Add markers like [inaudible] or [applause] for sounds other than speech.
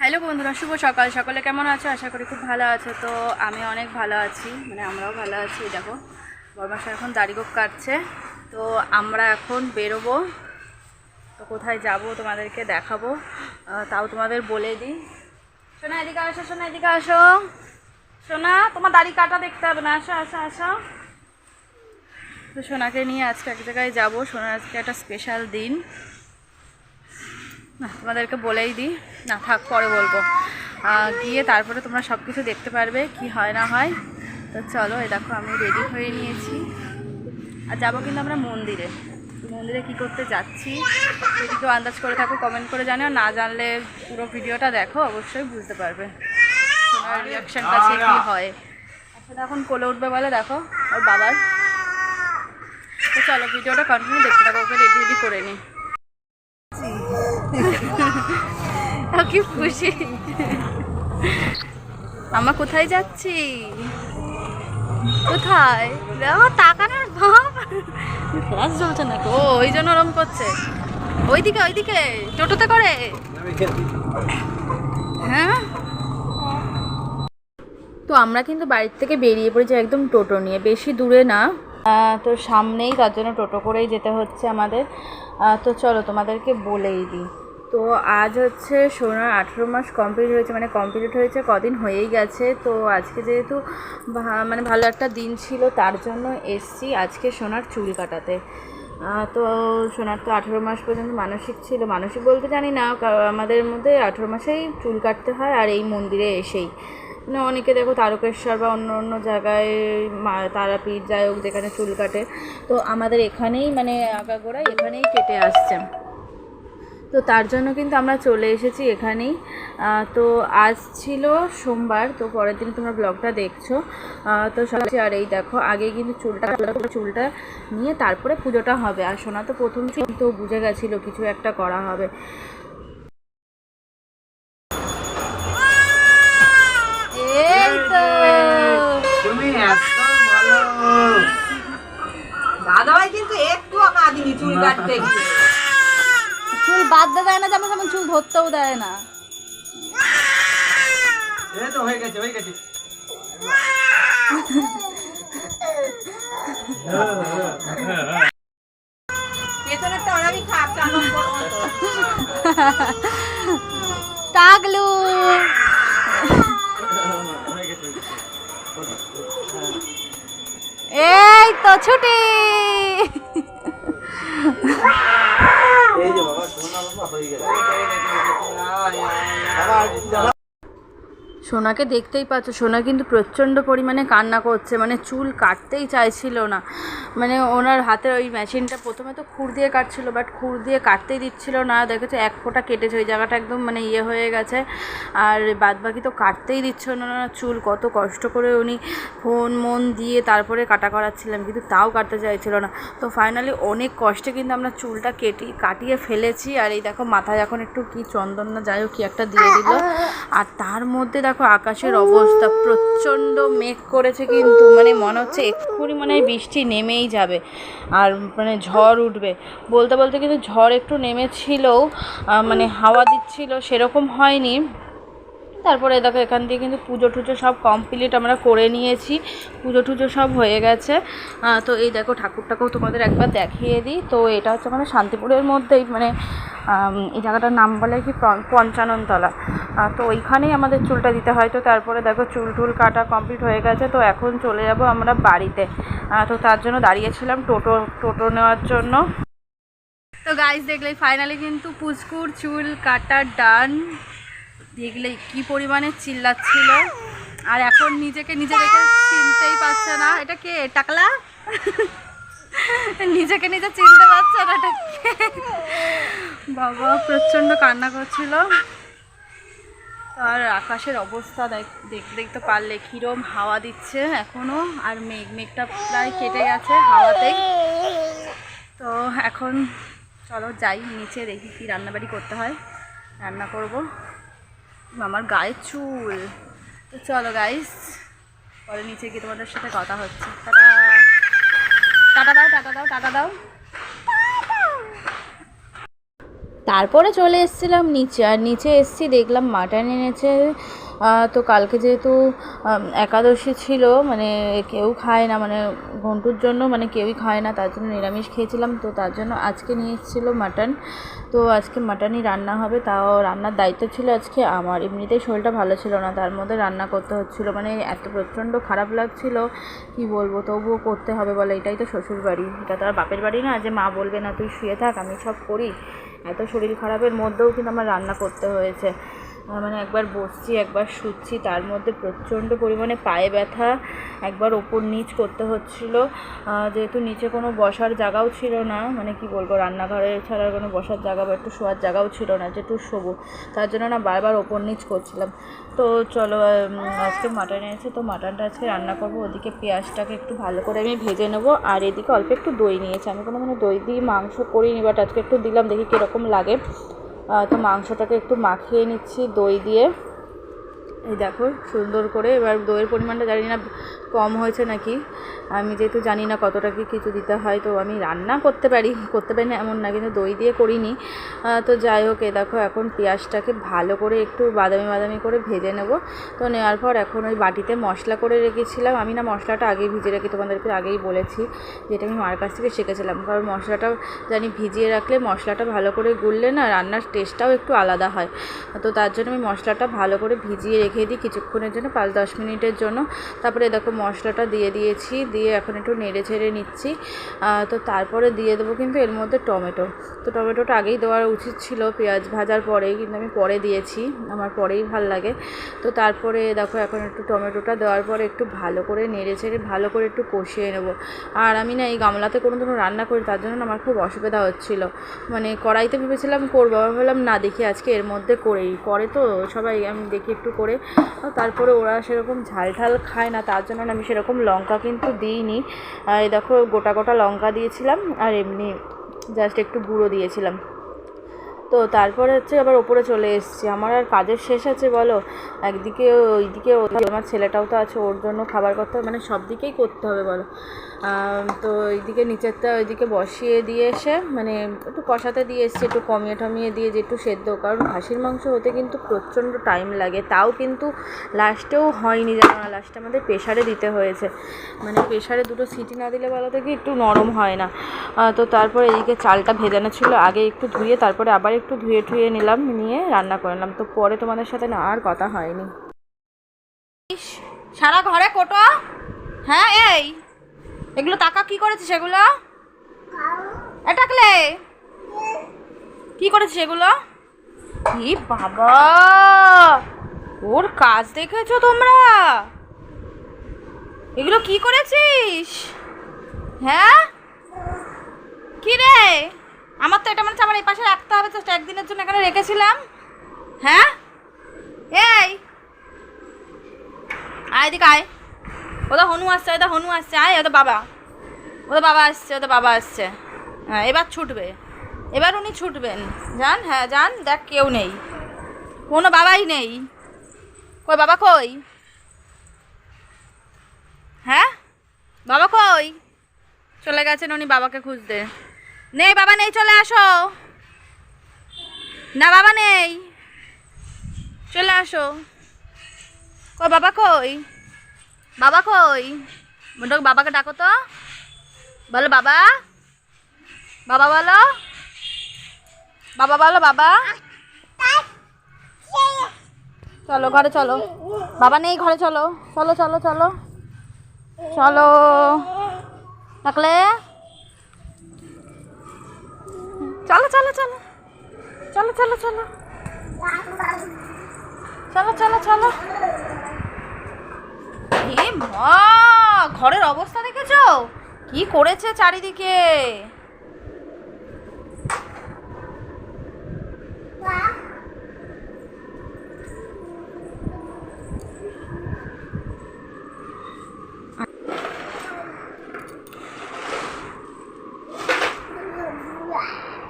Hello বন্ধুরা, শুভ সকাল। সকলে কেমন আছো? আশা করি খুব ভালো আছো। তো আমি অনেক ভালো আছি মানে আমরাও ভালো আছি দেখো। বরমাসা এখন দাড়িগোপ কাটছে। তো আমরা এখন বেরোবো। তো কোথায় যাব তোমাদেরকে দেখাবো। তাও তোমাদের বলে দিই। সোনা, এদিকে আসো, সোনা, এদিকে আসো। সোনা, তোমার দাড়ি কাটা দেখতে হবে না। আসো আসো আসো। তো সোনাকে নিয়ে আজকে এক জায়গায় যাব। সোনার আজকে একটা স্পেশাল দিন। তোমাদেরকে বলেই দিই। না, থাক, পরে বলব। গিয়ে তারপরে তোমরা সব কিছু দেখতে পারবে, কি হয় না হয়। তো চলো এ দেখো, আমি রেডি হয়ে নিয়েছি। আর যাব কিন্তু আমরা মন্দিরে। মন্দিরে কি করতে যাচ্ছি, যদি কেউ আন্দাজ করে থাকো কমেন্ট করে জানিও। না জানলে পুরো ভিডিওটা দেখো, অবশ্যই বুঝতে পারবে। রিয়াকশান কাছে কী হয়। এখন কোলে উঠবে বলে, দেখো, ওর বাবার। তো চলো, ভিডিওটা কন্টিনিউ দেখতে থাকো, ওকে রেডি রেডি করে নিই। [laughs] কি খুশি। আমরা কোথায় যাচ্ছি? কোথায়? তাকানোর ভাব ফ্লাশ জ্বলছে নাকি? ও, ওই জন্য ওরম করছে। ওইদিকে ওইদিকে, টোটোতে করে। হ্যাঁ? তো আমরা কিন্তু বাড়ির থেকে বেরিয়ে পড়েছি একদম টোটো নিয়ে, বেশি দূরে না। তো সামনেই তার জন্য টোটো করেই যেতে হচ্ছে আমাদের। তো চলো তোমাদেরকে বলেই দিই। তো আজ হচ্ছে সোনার আঠেরো মাস কমপ্লিট হয়েছে মানে কমপ্লিট হয়েছে, কদিন হয়েই গেছে। তো আজকে যেহেতু মানে ভালো একটা দিন ছিল, তার জন্য এসছি আজকে সোনার চুল কাটাতে। তো সোনার তো আঠেরো মাস পর্যন্ত মানসিক ছিল। মানসিক বলতে জানি না আমাদের মধ্যে আঠেরো মাসেই চুল কাটতে হয় আর এই মন্দিরে এসেই। মানে অনেকে দেখো তারকেশ্বর বা অন্য অন্য জায়গায় মা, তারাপীঠ যাই হোক যেখানে চুল কাটে, তো আমাদের এখানেই মানে আগাগোড়া এখানেই কেটে আসছে। তো তার জন্য কিন্তু আমরা চলে এসেছি এখানেই। তো আজ ছিল সোমবার তো পরের দিন তোমরা ব্লগটা দেখছ। তো সব আর এই দেখো আগে কিন্তু চুলটা চুলটা নিয়ে তারপরে পুজোটা হবে। আর সোনা তো প্রথম তো বুঝে গেছিল কিছু একটা করা হবে। এই তো। তুমি এত ভালো। দাদাভাই কিন্তু একটু কাঁদিনি চুল কাটতে গিয়ে। চুল বাঁধতে দেয় না যেমন তেমন চুল ধরতেও দেয় না। এই তো ছুটি। এই যে বাবা সোনা বাবা হয়ে বাবা সোনাকে দেখতেই পাচ্ছ, সোনা কিন্তু প্রচণ্ড পরিমাণে কান্না করছে মানে চুল কাটতেই চাইছিল না। মানে ওনার হাতে ওই মেশিনটা প্রথমে তো খুর দিয়ে কাটছিল বাট খুর দিয়ে কাটতেই দিচ্ছিল না। দেখেছ, এক ফোঁটা কেটেছে, ওই জায়গাটা একদম মানে ইয়ে হয়ে গেছে। আর বাদ বাকি তো কাটতেই দিচ্ছিল না না চুল কত কষ্ট করে উনি ফোন, মন দিয়ে তারপরে কাটা করাচ্ছিলাম কিন্তু তাও কাটতে চাইছিল না। তো ফাইনালি অনেক কষ্টে কিন্তু আমরা চুলটা কেটে, কাটিয়ে ফেলেছি। আর এই দেখো, মাথায় এখন একটু কি চন্দন না, যাই হোক, কি একটা দিয়ে দিল। আর তার মধ্যে দেখো আকাশের অবস্থা প্রচণ্ড মেঘ করেছে কিন্তু মানে মনে হচ্ছে এক্ষুনি মানে বৃষ্টি নেমেই যাবে আর মানে ঝড় উঠবে। বলতে বলতে কিন্তু ঝড় একটু নেমেছিলও মানে হাওয়া দিচ্ছিল, সেরকম হয়নি। তারপরে দেখো এখান দিয়ে কিন্তু পুজো টুজো সব কমপ্লিট আমরা করে নিয়েছি। পুজো টুজো সব হয়ে গেছে। তো এই দেখো ঠাকুরটাকেও তোমাদের একবার দেখিয়ে দিই। তো এটা হচ্ছে মানে শান্তিপুরের মধ্যেই মানে এই জায়গাটার নাম বলে কি পঞ্চ- পঞ্চাননতলা। তো ওইখানেই আমাদের চুলটা দিতে হয়। তো তারপরে দেখো চুল টুল কাটা কমপ্লিট হয়ে গেছে। তো এখন চলে যাব আমরা বাড়িতে। তো তার জন্য দাঁড়িয়েছিলাম টোটো টোটো নেওয়ার জন্য। তো গাইজ দেখলেই ফাইনালি কিন্তু পুচকুর চুল কাটা ডান দেখলে কি পরিমাণে চিল্লাচ্ছিল। আর এখন নিজেকে নিজে দেখে চিনতেই পারছে না। এটা কে? টাকলা? নিজেকে নিজে চিনতে পারছে না এটা বাবা, প্রচণ্ড কান্না করছিল। আর আকাশের অবস্থা দেখ- দেখতে দেখতে পারলে কিরম হাওয়া দিচ্ছে এখনও। আর মেঘ, মেঘটা প্রায় কেটে গেছে হাওয়াতেই। তো এখন চলো যাই, নিচে দেখি কি রান্নাবাড়ি করতে হয়। রান্না করব। আমার গায়ে চুল। তো চলো গাইস পরে নিচে গিয়ে তোমাদের সাথে কথা হচ্ছে। টাটা। দাও টাটা দাও টাটা দাও। তারপরে চলে এসেছিলাম নিচে। আর নিচে এসছি, দেখলাম মাটন এনেছে। তো কালকে যেহেতু একাদশী ছিল মানে কেউ খায় না মানে ঘন্টুর জন্য মানে কেউই খায় না, তার জন্য নিরামিষ খেয়েছিলাম, তো তার জন্য আজকে নিয়ে এসেছিল মাটন। তো আজকে মাটনই রান্না হবে, তাও রান্নার দায়িত্ব ছিল আজকে, আমার এমনিতেই শরীরটা ভালো ছিল না, তার মধ্যে রান্না করতে হচ্ছিল মানে এত প্রচণ্ড খারাপ লাগছিল, কি বলব, তবুও করতে হবে বলে, এটাই তো শ্বশুর বাড়ি, এটা তো আর বাপের বাড়ি না, যে মা বলবে না, তুই শুয়ে থাক, আমি সব করি। এত শরীর খারাপের মধ্যেও কিন্তু আমার রান্না করতে হয়েছে। মানে একবার বসছি, একবার শুচ্ছি, তার মধ্যে প্রচণ্ড পরিমাণে পায়ে ব্যথা একবার ওপর নিচ করতে হচ্ছিল। যেহেতু নিচে কোনো বসার জায়গাও ছিল না মানে কি বলব, রান্নাঘরে ছাড়া কোনো বসার জায়গা বা একটু শোয়ার জায়গাও ছিল না, যে একটু শোবো, তার জন্য না বারবার ওপর নিচ করছিলাম। তো চলো আজকে মাটন এনেছে, তো মাটনটা আজকে রান্না করব, ওদিকে পেঁয়াজটাকে একটু ভালো করে আমি ভেজে নেব, আর এদিকে অল্প একটু দই নিয়েছি। আমি কোনো মানে দই দিয়ে মাংস করিনি বাট আজকে একটু দিলাম, দেখি কীরকম লাগে। তো মাংসটাকে একটু মাখিয়ে নিচ্ছি দই দিয়ে। এই দেখো, সুন্দর করে এবার দইয়ের পরিমাণটা জানি না কম হয়েছে নাকি। আমি যেহেতু জানি না কতটা কি কিছু দিতে হয়, তো আমি রান্না করতে পারি করতে পারি না এমন না, কিন্তু দই দিয়ে করিনি। তো যাই হোক এ দেখো, এখন পেঁয়াজটাকে ভালো করে একটু বাদামি বাদামি করে ভেজে নেব। তো নেওয়ার পর এখন ওই বাটিতে মশলা করে রেখেছিলাম। আমি না মশলাটা আগেই ভিজে রেখে তোমাদেরকে আগেই বলেছি, যেটা আমি মার কাছ থেকে শিখেছিলাম। কারণ মশলাটা জানি ভিজিয়ে রাখলে মশলাটা ভালো করে গুললে না রান্নার টেস্টটাও একটু আলাদা হয়। তো তার জন্য আমি মশলাটা ভালো করে ভিজিয়ে রেখে দিই কিছুক্ষণের জন্য, পাঁচ দশ মিনিটের জন্য। তারপরে দেখো মশলাটা দিয়ে দিয়েছি, দিয়ে এখন একটু নেড়ে ছেড়ে নিচ্ছি। তো তারপরে দিয়ে দেবো কিন্তু এর মধ্যে টমেটো। তো টমেটোটা আগেই দেওয়ার উচিত ছিল, পেঁয়াজ ভাজার পরেই কিন্তু আমি পরে দিয়েছি, আমার পরেই ভালো লাগে। তো তারপরে দেখো এখন একটু টমেটোটা দেওয়ার পরে একটু ভালো করে নেড়ে ছেড়ে, ভালো করে একটু কষিয়ে নেব। আর আমি না এই গামলাতে কোনো দিনও রান্না করি, তার জন্য আমার খুব অসুবিধা হচ্ছিল। মানে কড়াইতে ভেবেছিলাম করব ভাবলাম না দেখি আজকে এর মধ্যে করেই। করে তো সবাই, আমি দেখি একটু করে। তারপরে ওরা সেরকম ঝাল ঝাল খায় না, তার জন্য আমি সেরকম লঙ্কা কিন্তু দিইনি। এই দেখো গোটা গোটা লঙ্কা দিয়েছিলাম, আর এমনি জাস্ট একটু গুঁড়ো দিয়েছিলাম। তো তারপরে হচ্ছে আবার ওপরে চলে এসেছি। আমার আর কাজের শেষ আছে বলো? একদিকে ওইদিকে আমার ছেলেটাও তো আছে, ওর জন্য খাবার করতে হবে মানে সব দিকেই করতে হবে বলো। তো এইদিকে নিচেরটা ওইদিকে বসিয়ে দিয়ে এসে মানে একটু কষাতে দিয়ে এসেছি, একটু কমিয়ে টমিয়ে দিয়ে যে একটু সেদ্ধ, কারণ খাসির মাংস হতে কিন্তু প্রচণ্ড টাইম লাগে। তাও কিন্তু লাস্টেও হয়নি জানো না লাস্টে আমাদের প্রেশারে দিতে হয়েছে। মানে প্রেশারে দুটো সিটি না দিলে বলো তো কি একটু নরম হয় না। তো তারপরে এদিকে চালটা ভেজানো ছিল, আগে একটু ধুয়ে তারপরে আবার একটু ধুয়ে ঠুয়ে নিলাম, নিয়ে রান্না করে নিলাম। তো পরে তোমাদের সাথে না আর কথা হয়নি। সারা ঘরে কোটো? হ্যাঁ এই। এগুলো টাকা কি করেছিস এগুলো? এটাকলে কি? করেছিস এগুলো? কি বাবা! ওর কাজ দেখেছ তোমরা? এগুলো কি করেছিস? হ্যাঁ? কি রে? আমার তো এটা মানে আমার এই পাশে রাখতে হবে জাস্ট একদিনের জন্য এখানে রেখেছিলাম। হ্যাঁ? এই! আয় এদিকে আয়। ওদের হনু আসছে ওদের হনু আসছে, আয় ওদের বাবা। ওদের বাবা আসছে ওদের বাবা আসছে। হ্যাঁ এবার ছুটবে। এবার উনি ছুটবেন। যান হ্যাঁ যান, দেখ কেউ নেই। কোনো বাবাই নেই। কই, বাবা কই? হ্যাঁ? বাবা কই? চলে গেছেন উনি বাবাকে খুঁজতে। নেই বাবা, নেই, চলে আসো। না বাবা, নেই। চলে আসো। কই, বাবা কই? বাবা কই? মোটক বাবাকে ডাকো তো। বলো, বাবা। বাবা, বলো। বাবা বলো, বাবা। চলো, ঘরে চলো। বাবা নেই, ঘরে চলো। চলো চলো চলো। চলো। থাকলে চলো চলো চলো। চলো চলো চলো। চলো চলো চলো। এ মা, ঘরের অবস্থা দেখেছ? কি করেছে চারিদিকে?